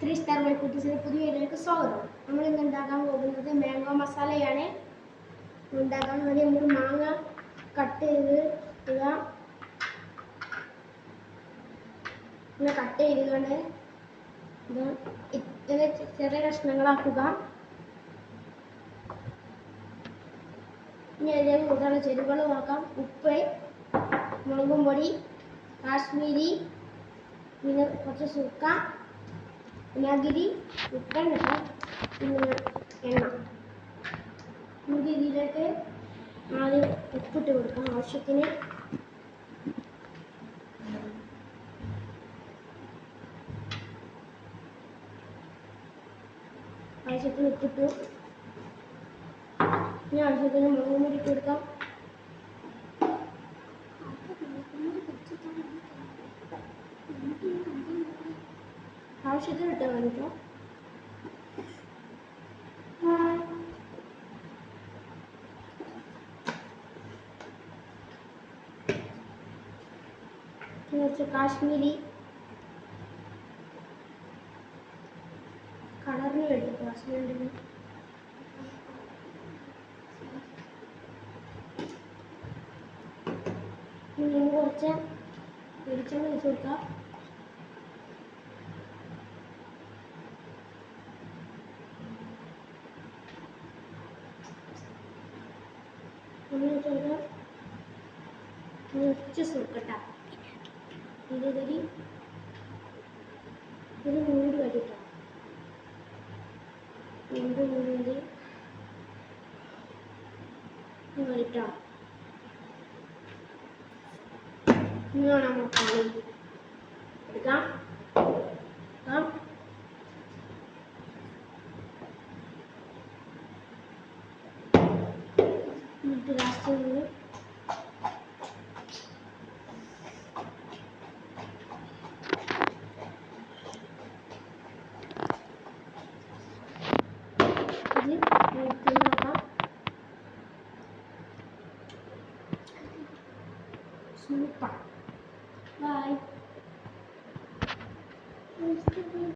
Three star my കുട്ടീസിന്റെ പുതിയ വീഡിയോയിലേക്ക് സ്വാഗതം. നമ്മൾ ഇന്ന് ഉണ്ടാക്കാൻ പോകുന്നത് മാംഗോ മസാലയാണ്. ഉണ്ടാക്കാൻ വേണ്ടി നമ്മൾ മാങ്ങ കട്ട് ചെയ്ത് ഇടുക. ഇങ്ങനെ കട്ട് ചെയ്തുകൊണ്ട് ഇങ്ങനെ ചെറിയ കഷ്ണങ്ങളാക്കുക. ഇനി അതിലേക്ക് കൂടുതലുള്ള ചെരുവകളും ആക്കാം. ഉപ്പ് മുളകും പൊടി കാശ്മീരി പിന്നെ കുറച്ച് സുക്ക. വിനാഗിരി ഉപ്പെണ്ണ പിന്നെ എണ്ണ. നമുക്ക് ഇതിലേക്ക് ആദ്യം ഉപ്പിട്ട് കൊടുക്കാം ആവശ്യത്തിന്. ആവശ്യത്തിന് ഉപ്പിട്ടു. ഇനി ആവശ്യത്തിന് മുളക് പൊടി ഇട്ട് കൊടുക്കാം. ആവശ്യത്തിന് ഇട്ടാൽ മതി കേട്ടോ കുറച്ച് കാശ്മീരി കളറിന് വേണ്ടി കാശ്മീരി കുറച്ച് വെളിച്ചെണ്ണ വെച്ച് കൊടുക്കാം. കുറച്ച് സുർക്കട്ട ഇതിലൊരു ഒരു മൂട് വരിട്ട മൂട് മൂടി നമ്മൾ പണി എടുക്കാം എടുക്കാം. no parque. Bye.